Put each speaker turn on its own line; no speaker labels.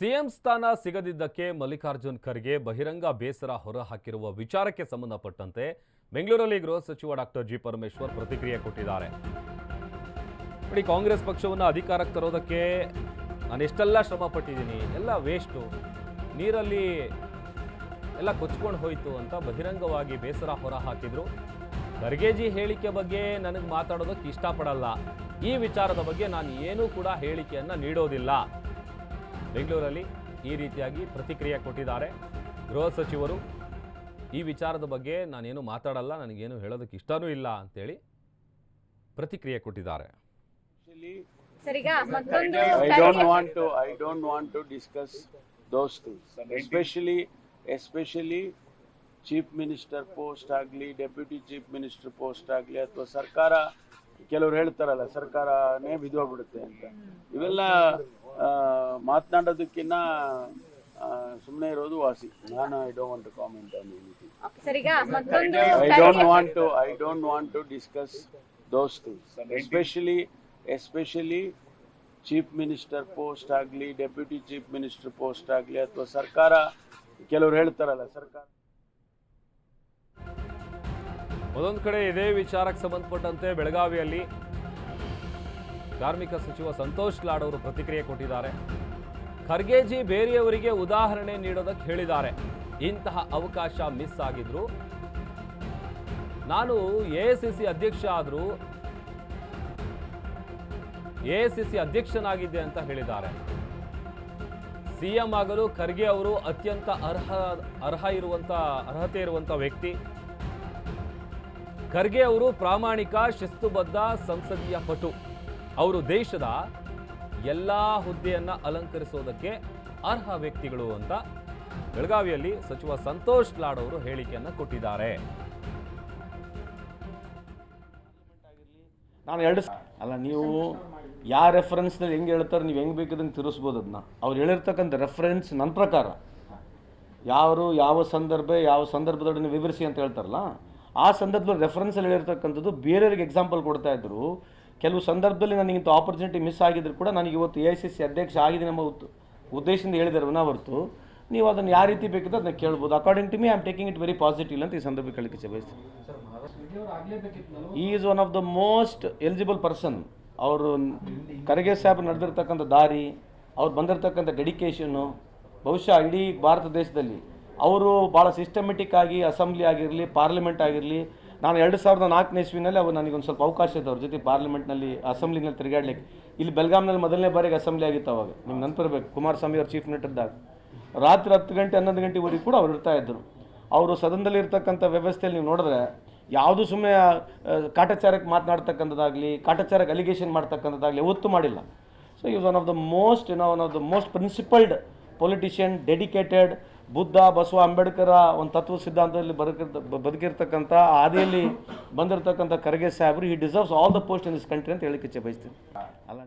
CM ಸ್ಥಾನ ಸಿಗದಿದ್ದಕ್ಕೆ ಮಲ್ಲಿಕಾರ್ಜುನ್ ಖರ್ಗೆ ಬಹಿರಂಗ ಬೇಸರ ಹೊರಹಾಕಿರುವ ವಿಚಾರಕ್ಕೆ ಸಂಬಂಧಪಟ್ಟಂತೆ ಬೆಂಗಳೂರಲ್ಲಿ ಗೃಹ ಸಚಿವ ಡಾಕ್ಟರ್ ಜಿ ಪರಮೇಶ್ವರ್ ಪ್ರತಿಕ್ರಿಯೆ ಕೊಟ್ಟಿದ್ದಾರೆ. ನೋಡಿ, ಕಾಂಗ್ರೆಸ್ ಪಕ್ಷವನ್ನು ಅಧಿಕಾರಕ್ಕೆ ತರೋದಕ್ಕೆ ನಾನು ಎಷ್ಟೆಲ್ಲ ಶ್ರಮ ಪಟ್ಟಿದ್ದೀನಿ ಎಲ್ಲ ವೇಸ್ಟು ನೀರಲ್ಲಿ ಎಲ್ಲ ಕೊಚ್ಕೊಂಡು ಹೋಯಿತು ಅಂತ ಬಹಿರಂಗವಾಗಿ ಬೇಸರ ಹೊರಹಾಕಿದ್ರು. ಖರ್ಗೆಜಿ ಹೇಳಿಕೆ ಬಗ್ಗೆ ನನಗೆ ಮಾತಾಡೋದಕ್ಕೆ ಇಷ್ಟಪಡಲ್ಲ. ಈ ವಿಚಾರದ ಬಗ್ಗೆ ನಾನು ಏನೂ ಕೂಡ ಹೇಳಿಕೆಯನ್ನು ನೀಡೋದಿಲ್ಲ. ಬೆಂಗಳೂರಲ್ಲಿ ಈ ರೀತಿಯಾಗಿ ಪ್ರತಿಕ್ರಿಯೆ ಕೊಟ್ಟಿದ್ದಾರೆ. ಗೃಹ ಸಚಿವರು ಈ ವಿಚಾರದ ಬಗ್ಗೆ ನಾನೇನು ಮಾತಾಡಲ್ಲ ನನಗೇನು ಹೇಳೋದಕ್ಕೆ ಇಷ್ಟನೂ ಇಲ್ಲ ಅಂತೇಳಿ ಪ್ರತಿಕ್ರಿಯೆ ಕೊಟ್ಟಿದ್ದಾರೆ.
ಸರ್ ಈಗ ಮತ್ತೊಂದು
I don't want to, I don't want to discuss those things, especially, especially chief minister post ಆಗಲಿ ಡೆಪ್ಯೂಟಿ ಚೀಫ್ ಮಿನಿಸ್ಟರ್ ಪೋಸ್ಟ್ ಆಗಲಿ ಅಥವಾ ಸರ್ಕಾರ ಕೆಲವರು ಹೇಳ್ತಾರಲ್ಲ ಸರ್ಕಾರನೇ ಬಿದ್ದೋಗ್ಬಿಡುತ್ತೆ ಅಂತ. ಇವೆಲ್ಲ ಮಾತನಾಡೋದಕ್ಕಿನ್ನ ಸುಮ್ಮನೆ ಇರೋದು ವಾಸಿ. ನಾನು I don't want to comment on anything
sir ಈಗ ಮತ್ತೊಂದು
I don't want to I don't want to discuss those things, especially, especially chief minister post ಆಗಲಿ ಡೆಪ್ಯೂಟಿ ಚೀಫ್ ಮಿನಿಸ್ಟರ್ ಪೋಸ್ಟ್ ಆಗಲಿ ಅಥವಾ ಸರ್ಕಾರ ಕೆಲವರು ಹೇಳ್ತಾರಲ್ಲ ಸರ್ಕಾರ.
ಒಂದೊಂದು ಕಡೆ ಇದೇ ವಿಚಾರಕ್ಕೆ ಸಂಬಂಧಪಟ್ಟಂತೆ ಬೆಳಗಾವಿಯಲ್ಲಿ ಕಾರ್ಮಿಕ ಸಚಿವ ಸಂತೋಷ್ ಲಾಡ್ ಅವರು ಪ್ರತಿಕ್ರಿಯೆ ಕೊಟ್ಟಿದ್ದಾರೆ. ಖರ್ಗೆಜಿ ಬೇರೆಯವರಿಗೆ ಉದಾಹರಣೆ ನೀಡೋದಕ್ಕೆ ಹೇಳಿದ್ದಾರೆ. ಇಂತಹ ಅವಕಾಶ ಮಿಸ್ ಆಗಿದ್ರು. ನಾನು ಎ ಅಧ್ಯಕ್ಷ ಆದರೂ ಎ ಅಧ್ಯಕ್ಷನಾಗಿದ್ದೆ ಅಂತ ಹೇಳಿದ್ದಾರೆ. ಸಿಎಂ ಆಗಲು ಖರ್ಗೆ ಅವರು ಅತ್ಯಂತ ಅರ್ಹ ಅರ್ಹ ಇರುವಂತ, ಅರ್ಹತೆ ಇರುವಂತ ವ್ಯಕ್ತಿ. ಖರ್ಗೆ ಅವರು ಪ್ರಾಮಾಣಿಕ, ಶಿಸ್ತುಬದ್ಧ, ಸಂಸದೀಯ ಪಟು. ಅವರು ದೇಶದ ಎಲ್ಲ ಹುದ್ದೆಯನ್ನು ಅಲಂಕರಿಸೋದಕ್ಕೆ ಅರ್ಹ ವ್ಯಕ್ತಿಗಳು ಅಂತ ಬೆಳಗಾವಿಯಲ್ಲಿ ಸಚಿವ ಸಂತೋಷ್ ಲಾಡ್ ಅವರು ಹೇಳಿಕೆಯನ್ನು ಕೊಟ್ಟಿದ್ದಾರೆ.
ನಾನು ಎರಡು ಅಲ್ಲ, ನೀವು ಯಾವ ರೆಫರೆನ್ಸ್ನಲ್ಲಿ ಹೆಂಗೆ ಹೇಳ್ತಾರೆ, ನೀವು ಹೆಂಗೆ ಬೇಕಿದಂಗೆ ತಿರುಸ್ಬೋದು ಅದನ್ನ ಅವ್ರು ಹೇಳಿರ್ತಕ್ಕಂಥ ರೆಫರೆನ್ಸ್ ನನ್ನ ಪ್ರಕಾರ. ಯಾರು ಯಾವ ಸಂದರ್ಭ, ಯಾವ ಸಂದರ್ಭದೊಡನೆ ವಿವರಿಸಿ ಅಂತ ಹೇಳ್ತಾರಲ್ಲ, ಆ ಸಂದರ್ಭದಲ್ಲಿ ರೆಫರೆನ್ಸಲ್ಲಿ ಹೇಳಿರ್ತಕ್ಕಂಥದ್ದು ಬೇರೆಯವ್ರಿಗೆ ಎಕ್ಸಾಂಪಲ್ ಕೊಡ್ತಾ ಇದ್ರು. ಕೆಲವು ಸಂದರ್ಭದಲ್ಲಿ ನನಗೆ ಇಂಥ ಆಪರ್ಚುನಿಟಿ ಮಿಸ್ ಆಗಿದ್ರು ಕೂಡ ನನಗೆ ಇವತ್ತು ಎ ಐ ಸಿ ಸಿ ಅಧ್ಯಕ್ಷ ಆಗಿದೆ ನಮ್ಮ ಉದ್ದೇಶದಿಂದ ಹೇಳಿದರು ವಿನಾ ಹೊರತು ನೀವು ಅದನ್ನು ಯಾವ ರೀತಿ ಬೇಕಿದ್ರೆ ಅದನ್ನ ಕೇಳ್ಬೋದು. According to me I am taking it very positive ಅಂತ ಈ ಸಂದರ್ಭ ಕೇಳಲಿಕ್ಕೆ ಬಯಸ್ತೀನಿ. ಈ is one of the most eligible person ಅವರು ಖರ್ಗೆ ಸಾಹೇಬ್ ನಡೆದಿರ್ತಕ್ಕಂಥ ದಾರಿ, ಅವ್ರು ಬಂದಿರತಕ್ಕಂಥ ಡೆಡಿಕೇಶನ್ನು ಬಹುಶಃ ಇಡೀ ಭಾರತ ದೇಶದಲ್ಲಿ ಅವರು ಭಾಳ ಸಿಸ್ಟಮೆಟಿಕ್ ಆಗಿ ಅಸೆಂಬ್ಲಿ ಆಗಿರಲಿ ಪಾರ್ಲಿಮೆಂಟ್ ಆಗಿರಲಿ ನಾನು ಎರಡು ಸಾವಿರದ ನಾಲ್ಕನೇ ಇಸ್ವಿನಲ್ಲಿ ಅವ್ರು ನನಗೊಂದು ಸ್ವಲ್ಪ ಅವಕಾಶ ಇತ್ತು. ಅವ್ರ ಜೊತೆ ಪಾರ್ಲಿಮೆಂಟ್ನಲ್ಲಿ, ಅಸೆಂಬ್ಲಿನಲ್ಲಿ ತಿರುಗಾಡ್ಲಿಕ್ಕೆ. ಇಲ್ಲಿ ಬೆಲ್ಗಾಮ್ನಲ್ಲಿ ಮೊದಲನೇ ಬಾರಿಗೆ ಅಸೆಂಬ್ಲಿ ಆಗಿತ್ತು ಅವಾಗ. ನಿಮ್ಗೆ ನೆನಪಿರ್ಬೇಕು, ಕುಮಾರಸ್ವಾಮಿ ಅವ್ರು ಚೀಫ್ ಮಿನಿಸ್ಟರ್ದಾಗ ರಾತ್ರಿ ಹತ್ತು ಗಂಟೆ, ಹನ್ನೊಂದು ಗಂಟೆವರೆಗೂ ಕೂಡ ಅವ್ರು ಇರ್ತಾ ಇದ್ದರು ಅವರು ಸದನದಲ್ಲಿ ಇರ್ತಕ್ಕಂಥ ವ್ಯವಸ್ಥೆಯಲ್ಲಿ ನೀವು ನೋಡಿದ್ರೆ, ಯಾವುದು ಸುಮ್ಮನೆ ಕಾಟಾಚಾರಕ್ಕೆ ಮಾತನಾಡ್ತಕ್ಕಂಥದ್ದಾಗಲಿ, ಕಾಟಾಚಾರಕ್ಕೆ ಅಲಿಗೇಷನ್ ಮಾಡ್ತಕ್ಕಂಥದ್ದಾಗಲಿ ಒತ್ತು ಮಾಡಿಲ್ಲ. So is one of the most you know one of the most principled politician dedicated Buddha, Basava, Ambedkar ಒಂದು ತತ್ವ ಸಿದ್ಧಾಂತದಲ್ಲಿ ಬದುಕಿರ್ತ ಬದುಕಿರ್ತಕ್ಕಂಥ ಆದಿಯಲ್ಲಿ ಬಂದಿರತಕ್ಕಂಥ ಖರ್ಗೆ ಸಾಹೇಬರು ಈ deserves all the post in this country ಅಂತ ಹೇಳಿ ಇಚ್ಛೆ ಬಯಸ್ತೀನಿ. ಅಲ್ಲ